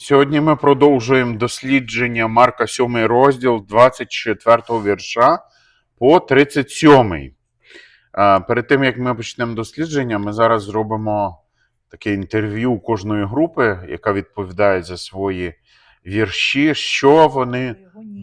Сьогодні ми продовжуємо дослідження Марка 7 розділ 24 вірша по 37. А, Перед тим як ми почнемо дослідження, ми зараз зробимо таке інтерв'ю кожної групи, яка відповідає за свої вірші, що вони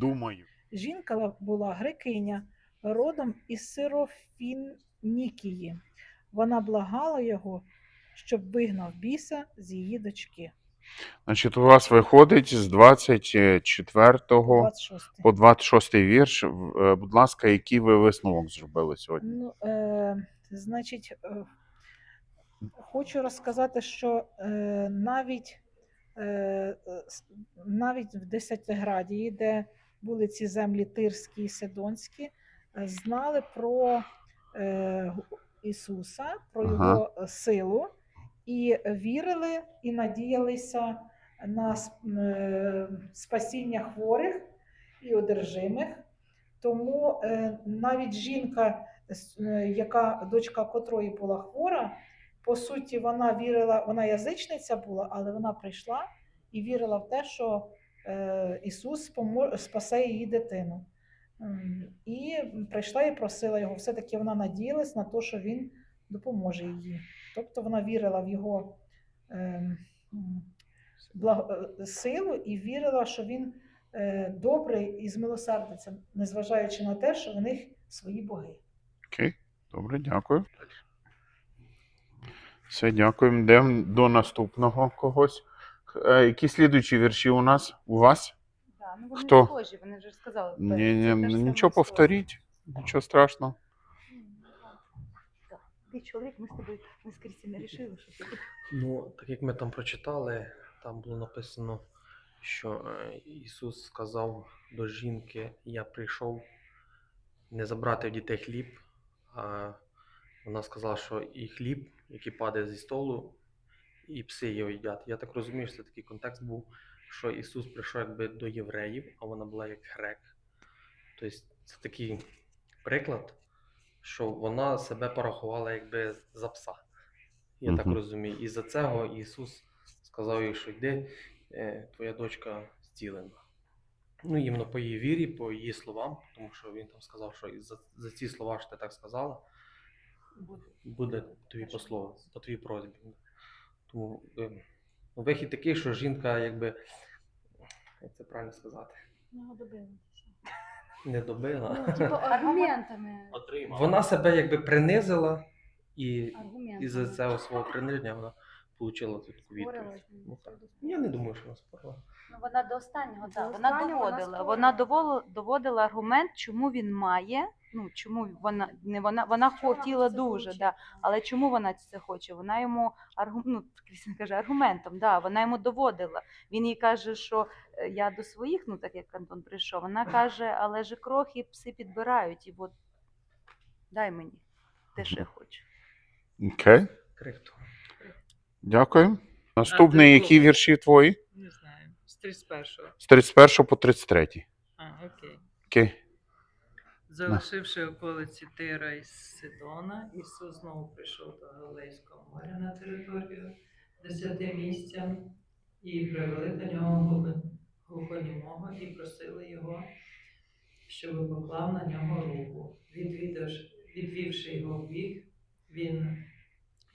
думають. Жінка була грекиня, родом із Сирофінікії. Вона благала його, щоб вигнав біса з її дочки. Значить, у вас виходить з 24 26. по 26 вірш. Е, Будь ласка, який ви висновок зробили сьогодні? Ну, е, значить, е, хочу розказати, що е, навіть, е, навіть в Десятиградії, де були ці землі Тирські і Сидонські, е, знали про е, Ісуса, про Ага. його силу, і вірили і надіялися на е, спасіння хворих і одержимих. Тому е, навіть жінка, е, яка дочка котрої була хвора, по суті, вона вірила, вона язичниця була, але вона прийшла і вірила в те, що Ісус спасе її дитину. І прийшла і просила його. Все-таки вона надіялась на те, що він допоможе їй. Тобто вона вірила в його ем, е, силу і вірила, що він е, добрий і змилосердиться, незважаючи на те, що в них свої боги. Окей, добре, дякую. Все, дякуємо. Йдемо до наступного когось. Е, Які слідуючі вірші у нас? У вас? Да, ну вони Хто? схожі, вони вже сказали. Ні, Це ні, ну, нічого повторіть, нічого страшного. Ти чоловік, ми з тобою ми Крістіною рішили, що ти Ну, так як ми там прочитали, там було написано, що е, Ісус сказав до жінки: Я прийшов не забрати в дітей хліб, а вона сказала, що і хліб, який падає зі столу, і пси його їдять. Я так розумію, що це такий контекст був, що Ісус прийшов якби до євреїв, а вона була як грек. Тобто це такий приклад, що вона себе порахувала якби за пса. Я так розумію. І за цього Ісус сказав їй, що йди, е, твоя дочка зцілена. Ну, іменно по її вірі, по її словам, тому що він там сказав, що за, за ці слова, що ти так сказала, буде. буде тобі по слову, по твоїй просьбі. Тому е, вихід такий, що жінка, якби, як це правильно сказати, Ну, добилися. Не добила. Ну, типу, аргументами. Вона себе якби принизила, і аргументами. із-за цього свого приниження вона отримала цю таку відповідь. З ним. Ну, так. Я не думаю, що вона спорила. Ну, вона до останнього, До так, вона останнього вона доводила. спорила. Вона доводила, доводила аргумент, чому він має. Ну чому вона не вона вона Чому хотіла це дуже, хоче? да. але чому вона це хоче? Вона йому аргу... ну, Крістіна каже аргументом, да, вона йому доводила. Він їй каже, що я до своїх, ну так як Антон прийшов. Вона каже, але ж крохи пси підбирають, і от дай мені те, що я хочу. Окей, Крихту. дякую. Наступний, які вірші твої? Не знаю. З 31-го. З 31 по 33. А, окей. Окей. Залишивши околиці Тира і Сидона, Ісус знову прийшов до Галилейського моря на територію десяти місця і привели до нього глухо- глухонімого і просили його, щоб поклав на нього руку. Відвівши його в бік, він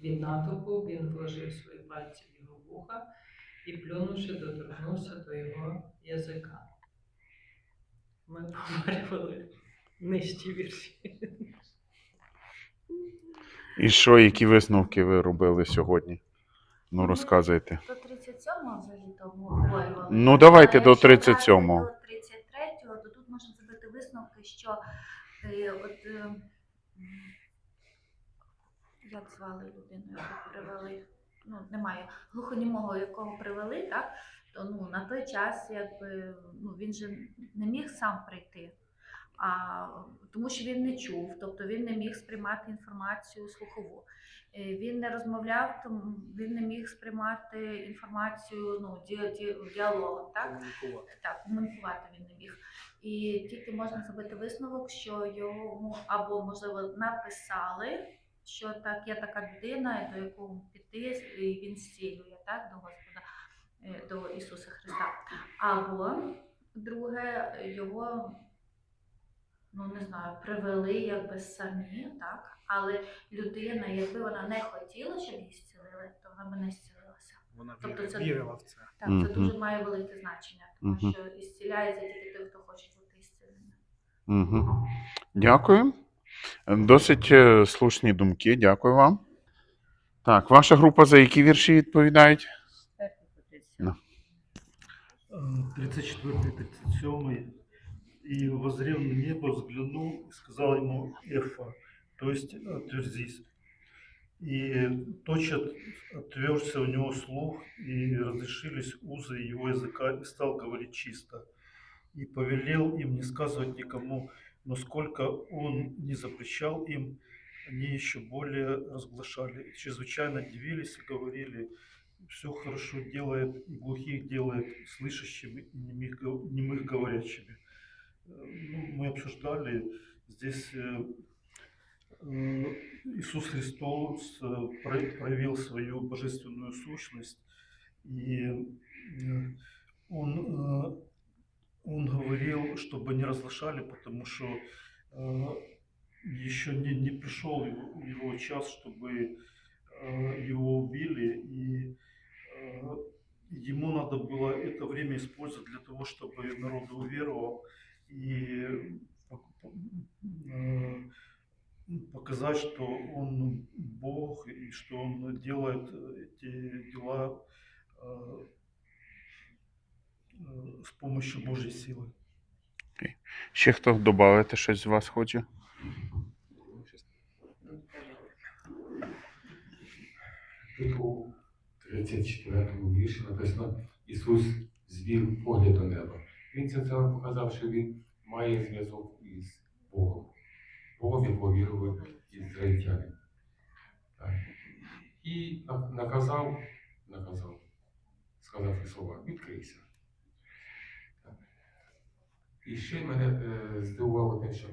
від натовпу він вложив свої пальці в його вуха і, плюнувши, доторкнувся до його язика. Ми обговорювали нижчі вірші. І що, які висновки ви робили сьогодні? Ну, розказуйте. До 37-го взагалі обговорювали. Ну, давайте до якщо брати 37-го. До 33-го, то тут можна зробити висновки, що е, от, е, як звали людину, яку привели, ну, немає, глухонімого, якого привели, так, то ну, на той час якби, ну, він же не міг сам прийти. А, тому що він не чув, тобто він не міг сприймати інформацію слухову. Е, Він не розмовляв, тому він не міг сприймати інформацію ну, ді, ді, діалогом, так? Так, комунікувати він не міг. І тільки можна зробити висновок, що йому або, можливо, написали, що так, є така людина, до якого піти, і він зцілює так, до Господа. е, до Ісуса Христа. Або друге, його, ну не знаю, привели якби самі, так? Але людина, якби вона не хотіла, щоб її зцілили, то вона би не зцілилася. Вона Тобто це- вірила в це. Так, це дуже має велике значення, тому що ісціляється тільки той, хто хоче бути. Угу. Дякую. Досить е, слушні думки. Дякую вам. Так, ваша група за які вірші відповідають? 34-37, и возрел на небо, взглянул и сказал ему Эфа, то есть отверзись. И тотчас отверзся у него слух, и разрешились узы его языка, и стал говорить чисто. И повелел им не сказывать никому, но сколько он не запрещал им, они еще более разглашали. И чрезвычайно дивились и говорили, все хорошо делает, и глухих делает слышащими, и немых, немых говорящими. Ну, мы обсуждали здесь э, э, Иисус Христос э, про- проявил свою божественную сущность, и он, он говорил, чтобы не разглашали, потому что еще не, не пришел его, час, чтобы его убили, и ему надо было это время использовать для того, чтобы народ уверовал и пок- э, показать, что он Бог и что он делает эти дела э, э, с помощью Божьей силы. Ще хто додати щось з вас хоче? Тут у 34-му вірші написано Ісус звів погляд до неба. Він цим самим показав, що він має зв'язок із Богом. Богом, якого вірував ізраїльтяни. І наказав, наказав, сказав ці слова, відкрийся. І ще мене е, здивувало те, що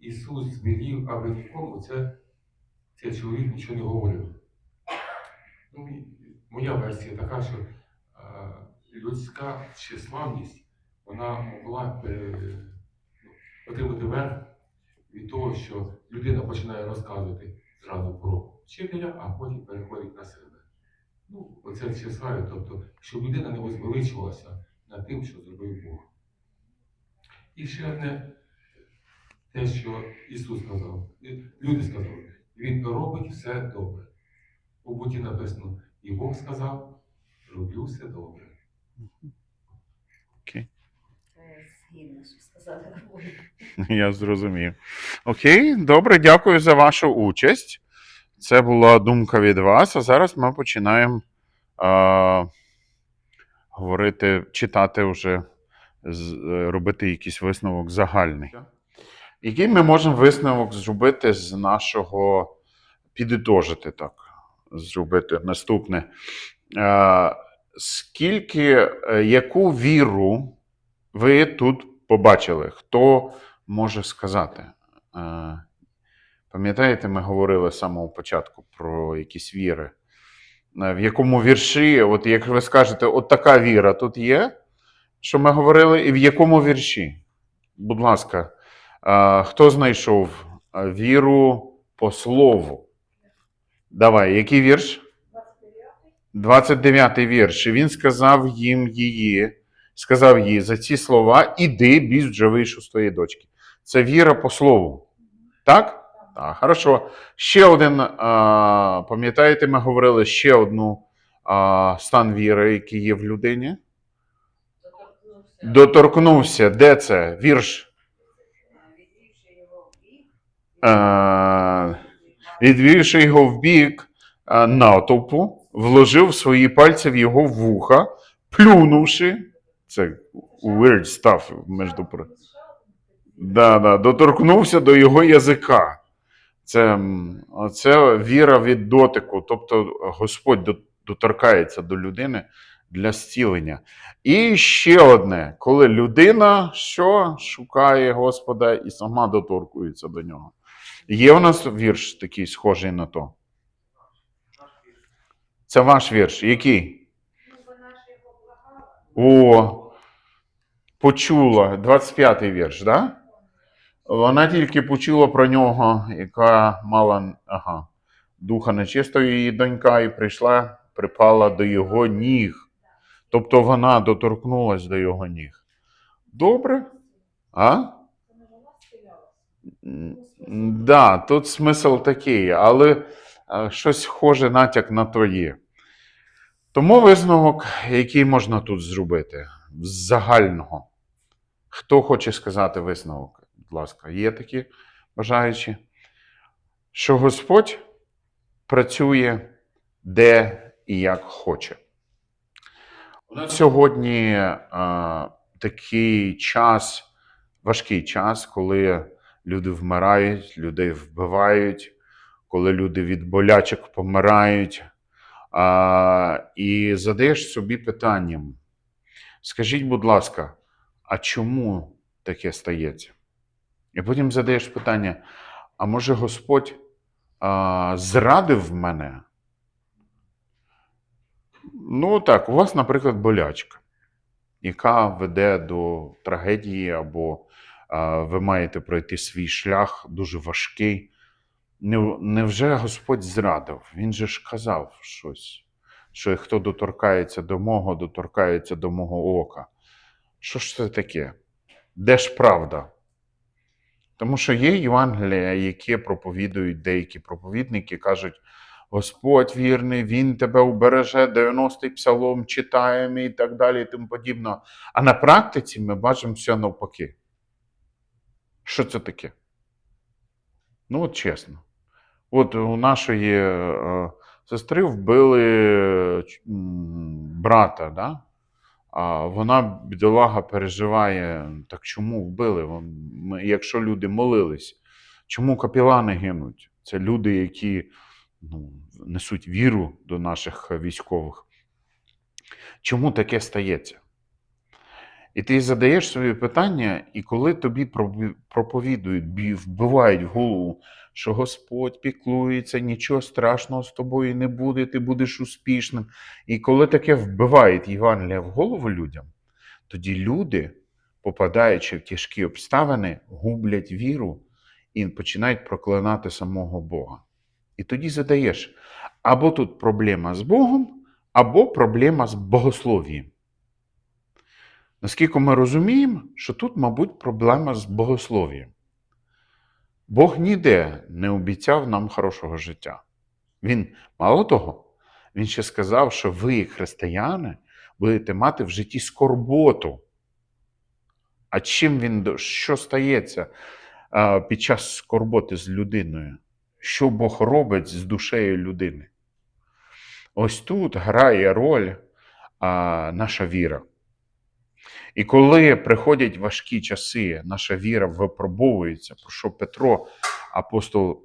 Ісус звелів, аби нікому це, цей чоловік нічого не говорив. Ну, моя версія така, що е, людська тщеславність вона могла е, отримати верх від того, що людина починає розказувати зразу про вчителя, а потім переходить на себе. Ну, оце тщеславі, тобто, щоб людина не возвеличувалася над тим, що зробив Бог. І ще одне, те, що Ісус сказав, люди сказали, Він робить все добре. У буті написано, і Бог сказав, роблю все добре. Згідно, що сказали. Я зрозумів. Окей, добре, дякую за вашу участь. Це була думка від вас. А зараз ми починаємо а, говорити, читати вже, е, робити якийсь висновок загальний. Який ми можемо висновок зробити з нашого підітожити так, зробити наступне. А, скільки, е, яку віру ви тут побачили? Хто може сказати? Е, Пам'ятаєте, ми говорили з самого початку про якісь віри. Е, В якому вірші, от як ви скажете, от така віра тут є, що ми говорили, і в якому вірші? Будь ласка, е, хто знайшов віру по слову? Давай, який вірш? 29-й вірш. І він сказав їм її, сказав їй за ці слова: іди, біс вже вийшов з твоєї дочки. Це віра по слову. Так? Так, хорошо. Ще один, пам'ятаєте, ми говорили ще одну стан віри, який є в людині. Доторкнувся. Доторкнувся. Де це? Вірш. Відвівши його в бік натовпу, вложив свої пальці в його вуха, плюнувши. Це weird stuff, між прочим. Да, да, доторкнувся до його язика. Це, це віра від дотику. Тобто Господь доторкається до людини для зцілення. І ще одне, коли людина що шукає Господа і сама доторкується до нього. Є у нас вірш такий схожий на то. Це ваш вірш. Який? О, почула 25-й вірш, да? Вона тільки почула про нього, яка мала ага, духа нечистого, її донька, і прийшла, припала до його ніг. Тобто вона доторкнулась до його ніг. Добре? А? Да, тут смисл такий, але е, щось схоже натяк на то є. Тому висновок, який можна тут зробити, з загального. Хто хоче сказати висновок? Будь ласка, є такі бажаючі? Що Господь працює де і як хоче. У нас сьогодні е, такий час, важкий час, коли люди вмирають, людей вбивають, коли люди від болячок помирають. А, і задаєш собі питанням: скажіть, будь ласка, а чому таке стається? І потім задаєш питання: а може Господь а, зрадив мене? Ну так, у вас, наприклад, болячка, яка веде до трагедії, або а, ви маєте пройти свій шлях дуже важкий. Не- Невже Господь зрадив? Він же ж казав щось, що хто доторкається до мого, доторкається до мого ока. Що ж це таке? Де ж правда? Тому що є Євангелія, які проповідують деякі проповідники, кажуть, Господь вірний, Він тебе убереже, 90-й псалом читаємо і так далі, і тому подібне. А на практиці ми бачимо все навпаки. Що це таке? Ну, от чесно. От у нашої е, сестри вбили брата, да? а вона, бідолага, переживає, так чому вбили? Якщо люди молились, чому капілани гинуть? Це люди, які ну, несуть віру до наших військових. Чому таке стається? І ти задаєш собі питання, і коли тобі проповідують, вбивають в голову, що Господь піклується, нічого страшного з тобою не буде, ти будеш успішним. І коли таке вбивають Євангелія в голову людям, тоді люди, попадаючи в тяжкі обставини, гублять віру і починають проклинати самого Бога. І тоді задаєш, або тут проблема з Богом, або проблема з богослов'ям. Наскільки ми розуміємо, що тут, мабуть, проблема з богослов'ям. Бог ніде не обіцяв нам хорошого життя. Він, мало того, він ще сказав, що ви, християни, будете мати в житті скорботу. А чим він, що стається під час скорботи з людиною? Що Бог робить з душею людини? Ось тут грає роль наша віра. І коли приходять важкі часи, наша віра випробовується, про що Петро, апостол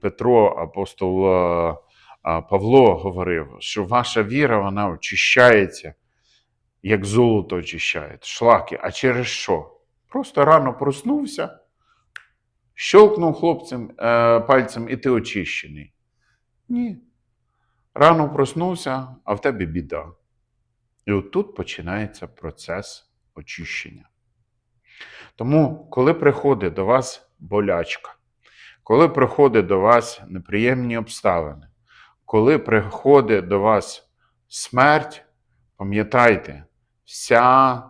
Петро, апостол е, Павло говорив, що ваша віра вона очищається, як золото очищає, шлаки. А через що? Просто рано проснувся, щелкнув хлопцем е, пальцем, і ти очищений. Ні. Рано проснувся, а в тебе біда. І от тут починається процес очищення. Тому, коли приходить до вас болячка, коли приходить до вас неприємні обставини, коли приходить до вас смерть, пам'ятайте, вся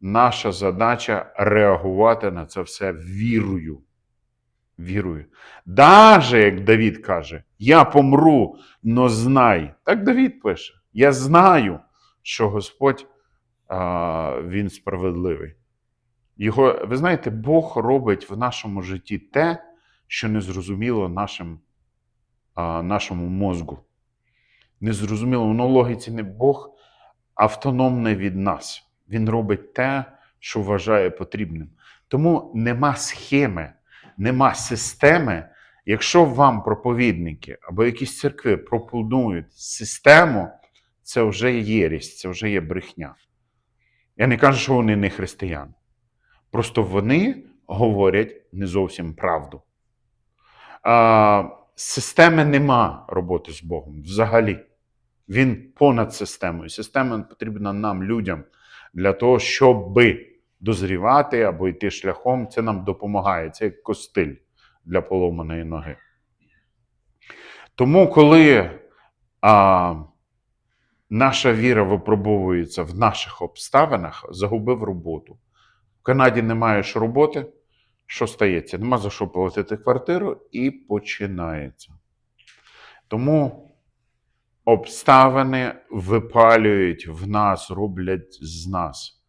наша задача реагувати на це все вірою. Вірою. Даже як Давід каже, я помру, но знай. Так Давід пише: Я знаю, що Господь він справедливий. Його, ви знаєте, Бог робить в нашому житті те, що не зрозуміло нашим, нашому мозку. Не зрозуміло, воно логіці не Бог автономний від нас. Він робить те, що вважає потрібним. Тому нема схеми, нема системи. Якщо вам проповідники або якісь церкви пропонують систему, це вже єрість, це вже є брехня. Я не кажу, що вони не християни. Просто вони говорять не зовсім правду. А, системи нема роботи з Богом взагалі. Він понад системою. Система потрібна нам, людям. для того, щоби дозрівати або йти шляхом. Це нам допомагає. Це як костиль для поломаної ноги. Тому, коли а, наша віра випробовується в наших обставинах, загубив роботу. В Канаді не маєш роботи, що стається? Нема за що платити квартиру, і починається. Тому обставини випалюють в нас, роблять з нас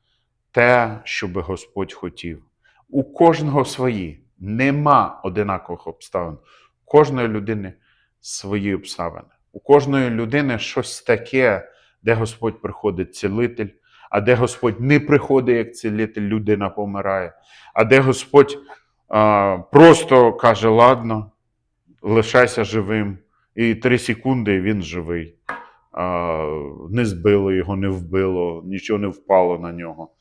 те, що би Господь хотів. У кожного свої. Нема одинакових обставин. У кожної людини свої обставини. У кожної людини щось таке, де Господь приходить цілитель, а де Господь не приходить як цілитель, людина помирає, а де Господь а, просто каже: ладно, лишайся живим. І три секунди він живий. А, не збило його, не вбило, нічого не впало на нього.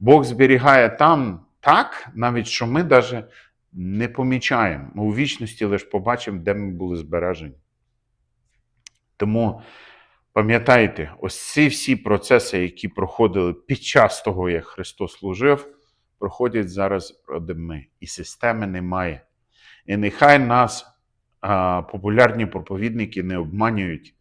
Бог зберігає там так, навіть що ми навіть не помічаємо. Ми у вічності лише побачимо, де ми були збережені. Тому пам'ятайте, ось ці всі процеси, які проходили під час того, як Христос служив, проходять зараз ми. І системи немає. І нехай нас а, популярні проповідники не обманюють,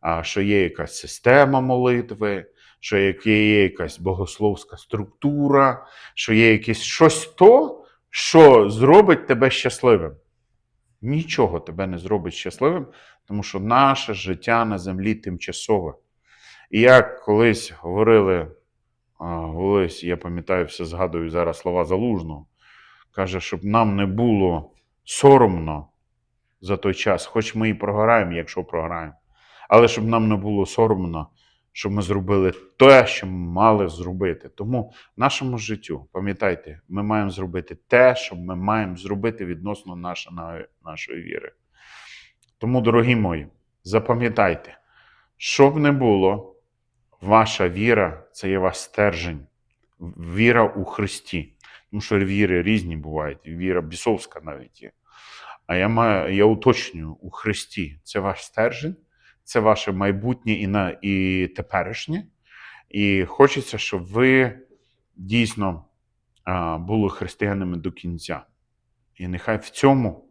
а, що є якась система молитви, що є якась богословська структура, що є якесь щось то, що зробить тебе щасливим. Нічого тебе не зробить щасливим, тому що наше життя на землі тимчасове. І як колись говорили, колись, я пам'ятаю, все згадую зараз слова Залужного, каже, щоб нам не було соромно за той час, хоч ми і програємо, якщо програємо. Але щоб нам не було соромно, що ми зробили те, що ми мали зробити. Тому в нашому життю, пам'ятайте, ми маємо зробити те, що ми маємо зробити відносно нашої, нашої віри. Тому, дорогі мої, запам'ятайте, що б не було, ваша віра це є ваш стержень, віра у Христі. Тому що віри різні бувають, віра бісовська навіть є. А я маю, я уточнюю у Христі. Це ваш стержень, це ваше майбутнє і, на, і теперішнє. І хочеться, щоб ви дійсно були християнами до кінця. І нехай в цьому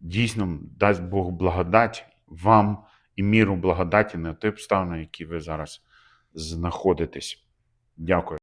дійсно дасть Бог благодать вам і міру благодаті на ті обставини, які ви зараз знаходитесь. Дякую.